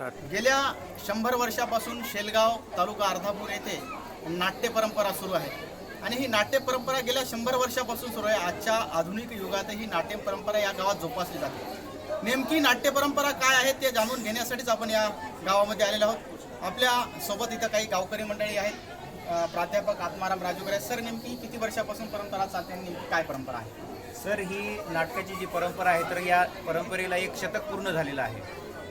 गेल्या शंभर वर्षापासून शेलगाव तालुका अर्धापूर येथे नाट्य परंपरा सुरू आहे. आणि ही नाट्य परंपरा गेल्या शंभर वर्षापासून सुरू आहे. आजच्या आधुनिक युगातही नाट्य परंपरा या गावात जोपासली जाते. नेमकी नाट्य परंपरा काय आहे ते जाणून घेण्यासाठीच आपण या गावामध्ये आलेलो आहोत. आपल्यासोबत इथं काही गावकरी मंडळी आहेत. प्राध्यापक आत्माराम राजूकर सर नेमकी किती वर्षापासून परंपरा चालते आणि नेमकी काय परंपरा आहे? सर ही नाटकाची जी परंपरा आहे तर या परंपरेला एक शतक पूर्ण झालेलं आहे.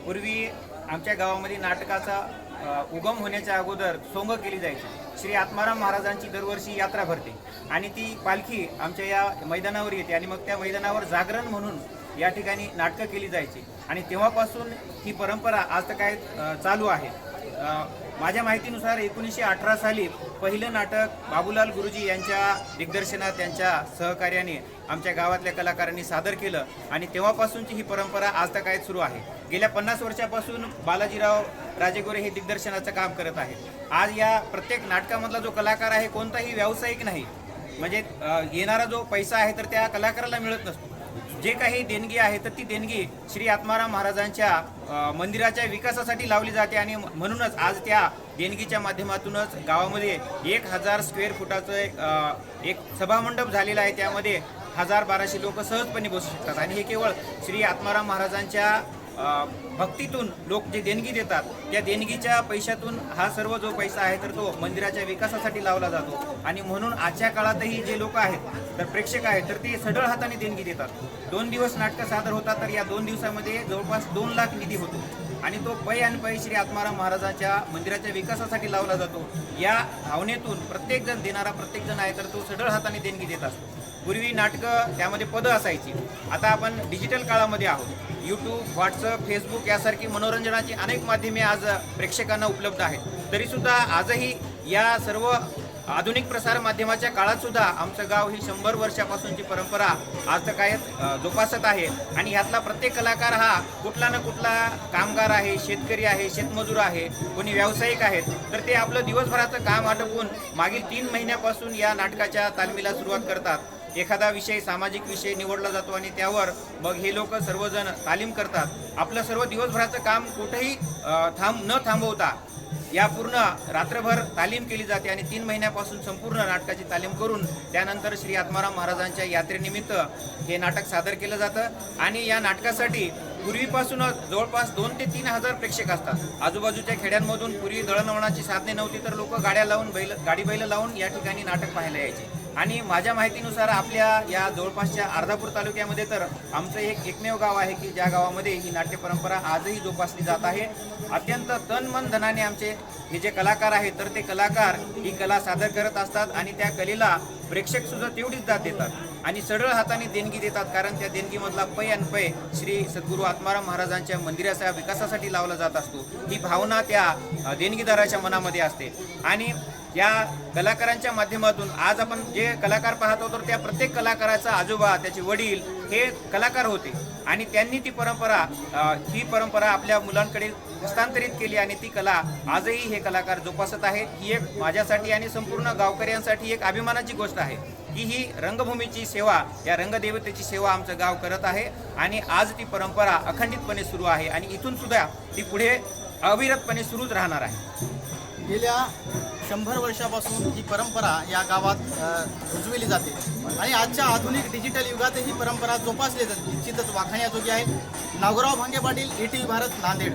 पूर्वी आमच्या गावामध्ये नाटकाचा उगम होण्याच्या अगोदर सोंग केली जायची. श्री आत्माराम महाराजांची दरवर्षी यात्रा भरते. आणि ती पालखी आमच्या या मैदानावर येते आणि मग त्या मैदानावर जागरण म्हणून या ठिकाणी नाटकं केली जायची. आणि तेव्हापासून ही परंपरा आज तर काय चालू आहे. माझ्या माहितीनुसार एकोणीसशे अठरा साली पहिलं नाटक बाबूलाल गुरुजी यांच्या दिग्दर्शनात त्यांच्या सहकार्याने आमच्या गावातल्या कलाकारांनी सादर केलं आणि तेव्हापासूनची ही परंपरा आज तक काय सुरू आहे. गेल्या पन्नास वर्षापासून बालाजीराव राजेगोरे हे दिग्दर्शनाचं काम करत आहेत. आज या प्रत्येक नाटकामधला जो कलाकार आहे कोणताही व्यावसायिक नाही. म्हणजे येणारा जो पैसा आहे तर त्या कलाकाराला मिळत नसतो. जे काही देणगी आहे तर ती देणगी श्री आत्माराम महाराजांच्या मंदिराच्या विकासासाठी लावली जाते आणि म्हणूनच आज त्या देणगीच्या माध्यमातूनच गावामध्ये एक हजार स्क्वेअर फुटाचं एक, एक सभामंडप झालेला आहे. त्यामध्ये हजार बाराशे लोक सहजपणे बसू शकतात. आणि हे केवळ श्री आत्माराम महाराजांच्या भक्तीतून लोक जे देणगी देतात त्या देणगीच्या पैशातून हा सर्व जो पैसा आहे तर तो मंदिराच्या विकासासाठी लावला जातो. आणि म्हणून आजच्या काळातही जे लोक आहेत तर प्रेक्षक आहेत तर ते सढळ हाताने देणगी देतात. दोन दिवस नाटकं सादर होतात तर या दोन दिवसामध्ये जवळपास दोन लाख निधी होतो. आणि तो पै आणि पै श्री आत्माराम महाराजांच्या मंदिराच्या विकासासाठी लावला जातो. या भावनेतून प्रत्येकजण देणारा प्रत्येकजण आहे तर तो सढळ हाताने देणगी देत असतो. पूर्वी नाटकं त्यामध्ये पदं असायची. आता आपण डिजिटल काळामध्ये आहोत. यूट्यूब व्हॉट्सअप फेसबुक यासारखी मनोरंजनाची अनेक माध्यमे आज प्रेक्षकांना उपलब्ध आहेत. तरीसुद्धा आजही या सर्व आधुनिक प्रसार माध्यमाच्या काळात सुद्धा आमचं गाव ही शंभर वर्षापासूनची परंपरा आज तर काय जोपासत आहे. आणि ह्यातला प्रत्येक कलाकार हा कुठला ना कुठला कामगार आहे शेतकरी आहे शेतमजूर आहे कोणी व्यावसायिक आहेत तर ते आपलं दिवसभराचं काम आटोपून मागील तीन महिन्यापासून या नाटकाच्या तालमीला सुरुवात करतात. एखादा विषय सामाजिक विषय निवडला जातो आणि त्यावर मग हे लोक सर्वजण तालीम करतात. आपलं सर्व दिवसभराचं काम कुठेही थांब न थांबवता या पूर्ण रात्रभर तालीम केली जाते आणि तीन महिन्यापासून संपूर्ण नाटकाची तालीम करून त्यानंतर श्री आत्माराम महाराजांच्या यात्रेनिमित्त हे नाटक सादर केलं जातं. आणि या नाटकासाठी पूर्वीपासूनच जवळपास दोन ते तीन हजार प्रेक्षक असतात. आजूबाजूच्या खेड्यांमधून पूर्वी दळणवळणाची साधने नव्हती तर लोक गाड्या लावून बैल गाडी बैल लावून या ठिकाणी नाटक पाहायला यायचे. आणि माझ्या माहितीनुसार आपल्या या जवळपासच्या अर्धापूर तालुक्यामध्ये तर आमचं एक एकमेव गाव आहे की ज्या गावामध्ये ही नाट्य परंपरा आजही जोपासली जात आहे. अत्यंत तन मन धनाने आमचे हे जे कलाकार आहेत तर ते कलाकार ही कला सादर करत असतात आणि त्या कलेला प्रेक्षक सुद्धा तेवढीच दाद देतात आणि सरळ हाताने देणगी देतात कारण त्या देणगीमधला पै आणि पै श्री सद्गुरू आत्माराम महाराजांच्या मंदिराच्या विकासासाठी लावला जात असतो. ही भावना त्या देणगीदाराच्या मनामध्ये असते. आणि या कलाकारांच्या माध्यमातून आज आपण जे कलाकार पाहतो तर त्या प्रत्येक कलाकाराचा आजोबा त्याचे वडील हे कलाकार होते. आणि त्यांनी ती परंपरा ही परंपरा आपल्या मुलांकडे हस्तांतरित केली आणि ती कला आजही हे कलाकार जोपासत आहे. ही एक माझ्यासाठी आणि संपूर्ण गावकऱ्यांसाठी एक अभिमानाची गोष्ट आहे की ही रंगभूमीची सेवा या रंगदेवतेची सेवा आमचं गाव करत आहे. आणि आज ती परंपरा अखंडितपणे सुरू आहे आणि इथून सुद्धा ती पुढे अविरतपणे सुरूच राहणार आहे. गेल्या शंभर वर्षापासून ही परंपरा या गावात रुजविली जाते. आणि आजच्या आधुनिक डिजिटल युगात ही परंपरा जोपासली जाते. निश्चितच वाखाण्याजोगी आहे. Nagorao Bhange Patil E T Bharat Nanded.